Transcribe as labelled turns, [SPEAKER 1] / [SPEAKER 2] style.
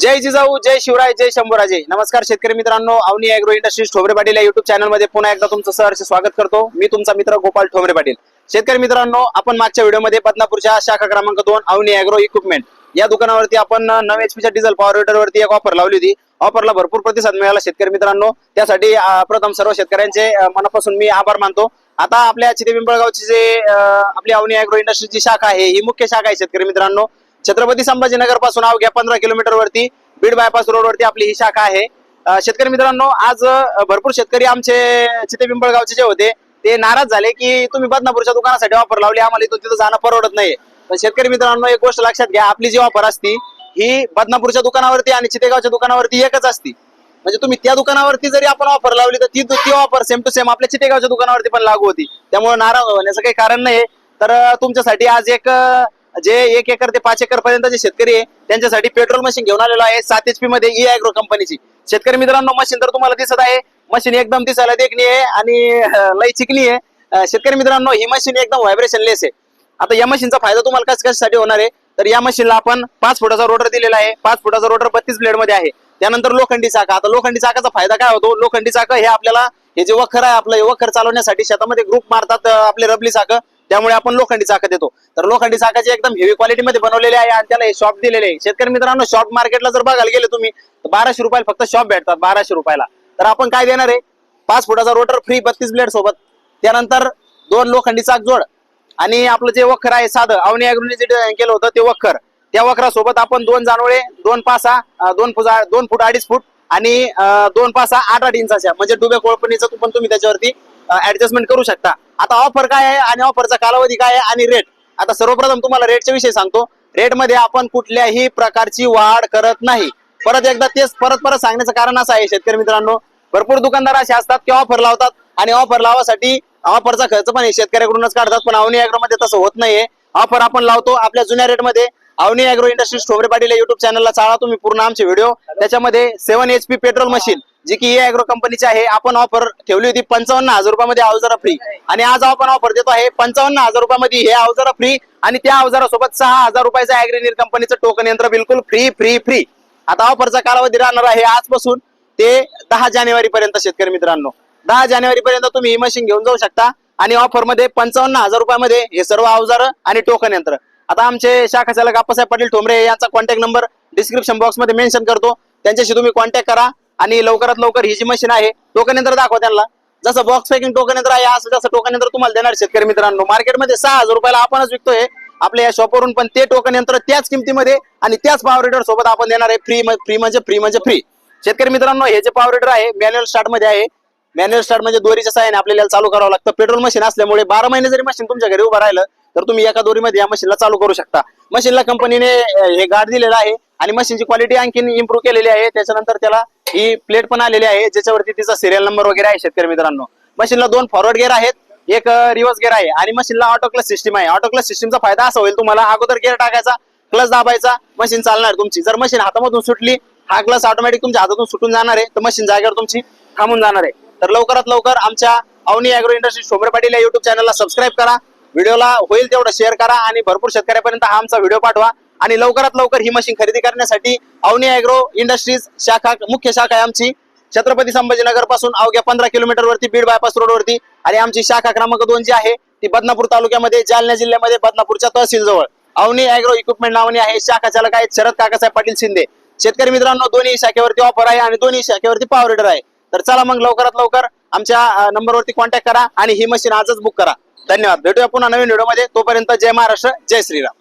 [SPEAKER 1] जय जिजाऊ जय शिवराय जय शंभूराजे. नमस्कार शेतकरी मित्रांनो अवनी अॅग्रो इंडस्ट्रीज ठोबरे पाटील या युट्यूब चॅनलमध्ये पुन्हा एकदा तुमचं सहर्ष स्वागत करतो. मी तुमचा मित्र गोपाल ठोबरे पाटील. शेतकरी मित्रांनो आपण मागच्या व्हिडिओमध्ये बदनापूरच्या शाखा क्रमांक दोन अवनी अॅग्रो इक्विपमेंट या दुकानावरती आपण नऊ एचपीच्या डिझेल पॉवर वरती एक ऑफर लावली होती. ऑफरला भरपूर प्रतिसाद मिळाला शेतकरी मित्रांनो. त्यासाठी प्रथम सर्व शेतकऱ्यांचे मनापासून मी आभार मानतो. आता आपल्या चिते पिंपळगावची जे आपली अवनी अॅग्रो इंडस्ट्रीची शाखा आहे ही मुख्य शाखा आहे शेतकरी मित्रांनो. छत्रपती संभाजीनगरपासून अवघ्या पंधरा किलोमीटर वरती बीड बायपास रोड वरती आपली ही शाखा आहे. शेतकरी मित्रांनो आज भरपूर शेतकरी आमचे चिते पिंपळगावचे जे होते ते नाराज झाले की तुम्ही बदनापूरच्या दुकानासाठी ऑफर लावली आम्हाला इथून तिथं जाणं परवडत नाही पण शेतकरी मित्रांनो एक गोष्ट लक्षात घ्या आपली जी ऑफर असती ही बदनापूरच्या दुकानावरती आणि चितेगावच्या दुकानावरती एकच असती. म्हणजे तुम्ही त्या दुकानावरती जरी आपण ऑफर लावली तर ती ती ऑफर सेम टू सेम आपल्या चितेगावच्या दुकानावरती पण लागू होती. त्यामुळे नाराज होण्याचं काही कारण नाही तर तुमच्यासाठी आज एक जे एक एकर ते पाच एकर पर्यंत जे शेतकरी आहे त्यांच्यासाठी पेट्रोल मशीन घेऊन आलेलो आहे सात एच पी मध्ये ई अॅग्रो कंपनीची शेतकरी मित्रांनो मशीन तर तुम्हाला दिसत आहे. मशीन एकदम दिसायला देखणी आहे आणि लई लय चिकनी आहे. शेतकरी मित्रांनो ही मशीन एकदम व्हायब्रेशन लेस आहे. आता या मशीनचा फायदा तुम्हाला कसं कशासाठी होणार आहे? तर या मशीनला आपण पाच फुटाचा रोटर दिलेला आहे. पाच फुटाचा रोटर बत्तीस ब्लेडमध्ये आहे. त्यानंतर लोखंडी चाका. आता लोखंडी चाकाचा फायदा काय होतो? लोखंडी चाक हे आपल्याला हे जे वखर आहे आपलं वखर चालवण्यासाठी शेतामध्ये ग्रुप मारतात आपले रबली चाक. त्यामुळे आपण लोखंडी चाक देतो. तर लोखंडी चाकाची एकदम हेवी क्वालिटी मध्ये बनवलेले आहे आणि त्याला हे शॉप दिलेले आहे. शेतकरी मित्रांनो शॉप मार्केटला जर बघायला गेले तुम्ही तर बाराशे रुपयाला फक्त शॉप भेटतात बाराशे रुपयाला. तर आपण काय देणार आहे? पाच फुटाचा रोटर फ्री बत्तीस ब्लेड सोबत. त्यानंतर दोन लोखंडी चाक जोड. आणि आपलं जे वखर आहे साधं अवनी अग्रुनी जे केलं होतं ते वखर. त्या वखरासोबत आपण दोन जानवळे दोन पासा दोन फुट दोन फूट अडीच फूट आणि दोन पासा आठ आठ इंचाच्या म्हणजे डुबे कोळपणीचं पण तुम्ही त्याच्यावरती ऍडजस्टमेंट करू शकता. आता ऑफर काय आहे आणि ऑफरचा कालावधी काय आहे आणि रेट आता सर्वप्रथम तुम्हाला रेटच्या विषयी सांगतो. रेटमध्ये आपण कुठल्याही प्रकारची वाढ करत नाही. परत एकदा तेच परत परत सांगण्याचं कारण असं आहे शेतकरी मित्रांनो भरपूर दुकानदार असे असतात की ऑफर लावतात आणि ऑफर लावासाठी ऑफरचा खर्च पण हे शेतकऱ्याकडूनच काढतात. पण अवनी मध्ये तसं होत नाहीये. ऑफर आपण लावतो आपल्या जुन्या रेटमध्ये. Avani agro industries Thobare Patil YouTube चॅनलला चाळा तुम्ही पूर्ण आमचे व्हिडिओ त्याच्यामध्ये seven H P petrol machine जी की ए अॅग्रो कंपनीची आहे आपण ऑफर ठेवली होती पंचावन्न हजार रुपयामध्ये अवजारा फ्री आणि आज आपण ऑफर देतो आहे पंचावन्न हजार रुपयामध्ये हे अवजारा फ्री आणि त्या अवजारासोबत सहा हजार रुपयाचं अॅग्रिनीर कंपनीचं टोकन यंत्र बिलकुल फ्री फ्री फ्री आता ऑफरचा कालावधी राहणार आहे आजपासून ते दहा जानेवारी पर्यंत शेतकरी मित्रांनो. दहा जानेवारी पर्यंत तुम्ही ही मशीन घेऊन जाऊ शकता. आणि ऑफरमध्ये पंचावन्न हजार रुपयामध्ये हे सर्व अवजार आणि टोकन यंत्र. आता आमचे शाखा चालक आप्पासाहेब पाटील ठोंबरे यांचा कॉन्टॅक्ट नंबर डिस्क्रिप्शन बॉक्समध्ये मेन्शन करतो. त्यांच्याशी तुम्ही कॉन्टॅक्ट करा आणि लवकरात लवकर ही जी मशीन आहे टोकन यंत्र दाखवा त्यांना. जसं बॉक्स पॅकिंग टोकन यंत्र आहे असं जसं टोकन यंत्र तुम्हाला देणार शेतकरी मित्रांनो. मार्केटमध्ये सहा हजार रुपयाला आपणच विकतोय. आपल्या या शॉपवरून पण ते टोकन यंत्र त्याच किमतीमध्ये आणि त्याच पॉवर रेडर सोबत आपण देणार आहे. फ्री फ्री म्हणजे फ्री म्हणजे फ्री शेतकरी मित्रांनो हे जे पॉवर रेडर आहे मॅन्युअल स्टार्टमध्ये आहे. मॅन्युअल स्टार्ट म्हणजे दोरीच्या सहाय्याने आपल्याला चालू करावं लागतं. पेट्रोल मशीन असल्यामुळे बारा महिने जरी मशीन तुमच्या घरी उभं राहिलं तर तुम्ही एका दोरीमध्ये या मशीनला चालू करू शकता. मशीनला कंपनीने हे गार्ड दिलेलं आहे आणि मशीनची क्वालिटी आणखीन इम्प्रूव्ह केलेली आहे. त्याच्यानंतर त्याला ही प्लेट पण आलेली आहे. ज्याच्यावरती तिचा सिरियल नंबर वगैरे आहे शेतकरी मित्रांनो. मशीनला दोन फॉरवर्ड गेअर आहेत एक रिव्हर्स गेअर आहे आणि मशीनला ऑटो क्लस सिस्टीम आहे. ऑटो क्लस सिस्टीमचा फायदा असा होईल तुम्हाला अगोदर गेअर टाकायचा क्लस दाबायचा मशीन चालणार तुमची. जर मशीन हातामधून सुटली हा क्लस ऑटोमॅटिक तुमच्या हातातून सुटून जाणार आहे. तर मशीन जागेवर तुमची थांबून जाणार आहे. तर लवकरात लवकर आमच्या अवनी अॅग्रो इंडस्ट्री शोभरे पाटील या युट्यूब चॅनलला सबस्क्राईब करा. व्हिडिओला होईल तेवढं शेअर करा आणि भरपूर शेतकऱ्यापर्यंत हा आमचा व्हिडिओ पाठवा. आणि लवकरात लवकर ही मशीन खरेदी करण्यासाठी अवनी अॅग्रो इंडस्ट्रीज शाखा मुख्य शाखा आहे आमची. छत्रपती संभाजीनगरपासून अवघ्या पंधरा किलोमीटर वरती बीड बायपास रोड वरती. आणि आमची शाखा क्रमांक दोन जी आहे ती बदनापूर तालुक्यामध्ये जालना जिल्ह्यामध्ये बदनापूरच्या तहसील जवळ अवनी अॅग्रो इक्विपमेंट नावाने आहे शाखा चालक आहेत शरद काकासाहेब पाटील शिंदे. शेतकरी मित्रांनो दोन्ही शाखेवरती ऑफर आहे आणि दोन्ही शाखेवरती पॉवर रेडर आहे. तर चला मग लवकरात लवकर आमच्या नंबरवरती कॉन्टॅक्ट करा आणि ही मशीन आजच बुक करा. धन्यवाद. भेटूया पुन्हा नवीन व्हिडिओमध्ये. तोपर्यंत जय महाराष्ट्र जय श्रीराम.